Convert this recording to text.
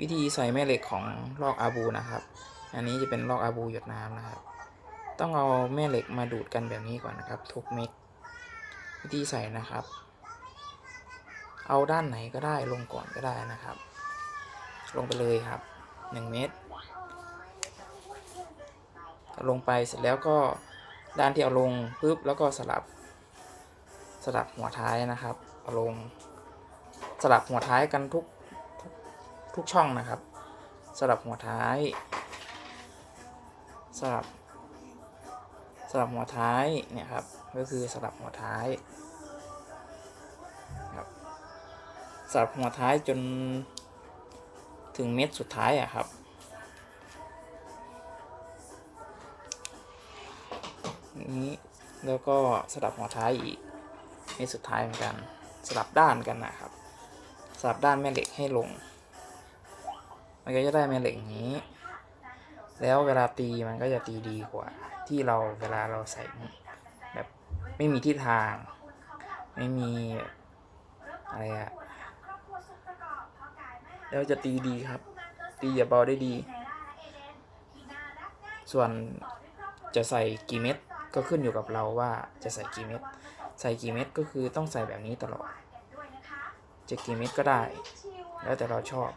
วิธีใส่แม่เหล็กของลอกอาบูนะครับ อันนี้จะเป็นลอกอาบูหยดน้ำนะครับ ต้องเอาแม่เหล็กมาดูดกันแบบนี้ก่อนนะครับ ทุกเม็ดวิธีใส่นะครับ เอาด้านไหนก็ได้ลงก่อนก็ได้นะครับ ลงไปเลยครับหนึ่งเม็ดลงไปเสร็จแล้วก็ด้านที่เอาลงปุ๊บแล้วก็สลับ สลับหัวท้ายนะครับเอาลง สลับหัวท้ายกันทุก ทุกช่องนะครับสลับหัวท้ายสลับสลับหัวท้ายเนี่ยครับก็คือสลับหัวท้ายครับสลับหัวท้ายจนถึงเม็ดสุดท้ายอะครับนี้แล้วก็สลับหัวท้ายอีกเม็ดสุดท้ายเหมือนกัน สลับด้านกันนะครับ สลับด้านแม่เหล็กให้ลง มันก็จะได้แม่เหล็กอย่างนี้ แล้วเวลาตีมันก็จะตีดีกว่า ที่เราเวลาเราใส่แบบไม่มีทิศทาง ไม่มีอะไรอะแล้วจะตีดีครับ ตีอย่าเบาได้ดี ส่วนจะใส่กี่เม็ดก็ขึ้นอยู่กับเราว่าจะใส่กี่เม็ด ใส่กี่เม็ดก็คือต้องใส่แบบนี้ตลอด จะกี่เม็ดก็ได้ แล้วแต่เราชอบ